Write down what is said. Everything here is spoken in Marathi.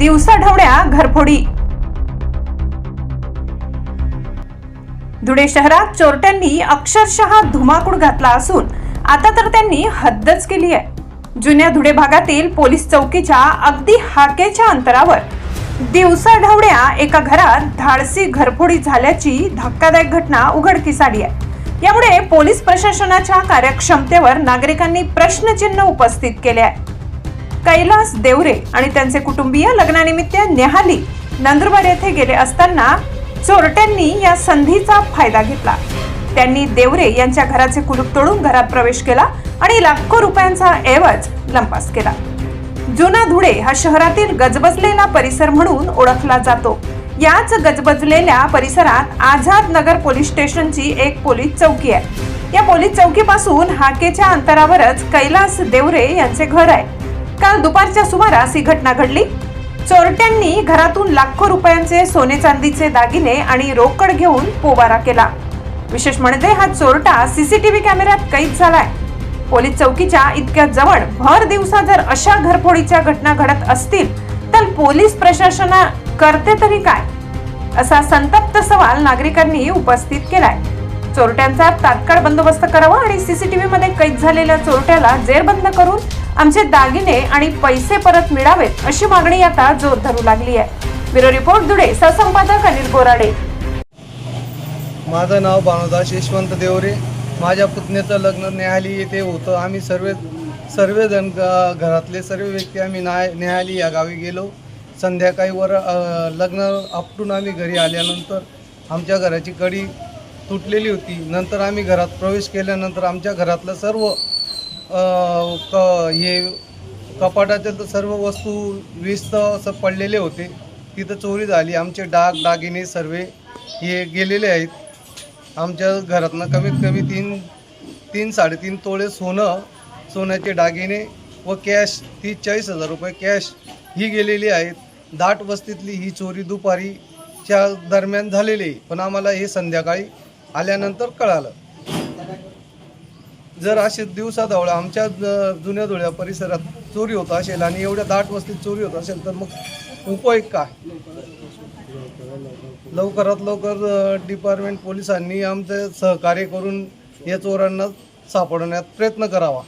दिवसाढवड्या घरफोडी. धुळे शहरात चोरट्यांनी अक्षरशः धुमाकूळ घातला असून आता तर त्यांनी हद्दच केली आहे. जुन्या धुळे भागातील पोलीस चौकीच्या अगदी हाकेच्या अंतरावर दिवसाढवळ्या एका घरात धाडसी घरफोडी झाल्याची धक्कादायक घटना उघडकीस आली आहे. यामुळे पोलीस प्रशासनाच्या कार्यक्षमतेवर नागरिकांनी प्रश्नचिन्ह उपस्थित केले आहे. कैलास देवरे आणि त्यांचे कुटुंबीय लग्नानिमित्त नेहाली नंदुरबार येथे गेले असताना चोरट्यांनी या संधीचा फायदा घेतला. त्यांनी देवरे यांच्या घराचे कुलूप तोडून घरात प्रवेश केला आणि लाखो रुपयांचा ऐवज लंपास केला. जुना धुळे हा शहरातील गजबजलेला परिसर म्हणून ओळखला जातो. याच गजबजलेल्या परिसरात आझाद नगर पोलीस स्टेशनची एक पोलीस चौकी आहे. या पोलीस चौकीपासून हाकेच्या अंतरावरच कैलास देवरे यांचे घर आहे. काल दुपारच्या सुमारास ही घटना घडली. चोरट्यांनी घरातून लाखो रुपयांचे सोने चांदीचे दागिने आणि रोकड घेऊन पोबारा केला. विशेष म्हणजे हा चोरटा सीसीटीव्ही कॅमेऱ्यात कैद झालाय. पोलीस चौकीच्या इतक्या जवळ भर दिवसा जर अशा घरफोडीच्या घटना घडत असतील तर पोलीस प्रशासना करते तरी काय? असा संतप्त सवाल नागरिकांनी उपस्थित केलाय. चोरट्यांचा तात्काळ बंदोबस्त करावा आणि सीसीटीव्ही मध्ये कैद झालेल्या चोरट्याला जेरबंद करून आमचे दागिने आणि पैसे परत मिळावेत अशी मागणी आता जोर धरू लागली आहे. ब्युरो रिपोर्ट धुळे सहसंपादक अनिल बोराडे. माझं नाव भानुदास यशवंत देवरे. माझ्या पुतण्याचं लग्न न्यायालय येथे होतं. आम्ही सर्व सर्वजण घरातले सर्व व्यक्ती आम्ही न्याय न्यायाली या गावी गेलो. संध्याकाळी वर लग्न आपटून आम्ही घरी आल्यानंतर आमच्या घराची कडी तुटलेली होती. नंतर आम्ही घरात प्रवेश केल्यानंतर आमच्या घरातलं सर्व क हे कपाटातील तर सर्व वस्तू विस्त असं पडलेले होते. तिथं चोरी झाली. आमचे डाग दागिने सर्व हे गेलेले आहेत. आमच्या घरातनं कमीत कमी तीन तीन साडेतीन तोळे सोनं सोन्याचे दागिने व कॅश ती चाळीस हजार रुपये कॅश ही गेलेली आहेत. दाट वस्तीतली ही चोरी दुपारीच्या दरम्यान झालेली आहे. पण आम्हाला हे संध्याकाळी आल्यानंतर कळालं. जर असे दिवसा धावळा आमच्या ज- जुन्या धुळ्या परिसरात चोरी होत असेल आणि एवढ्या दाट वस्तीत चोरी होत असेल तर मग उपयोग काय? लवकरात लवकर डिपार्टमेंट पोलिसांनी आमचे सहकार्य करून या चोरांना सापडण्यात प्रयत्न करावा.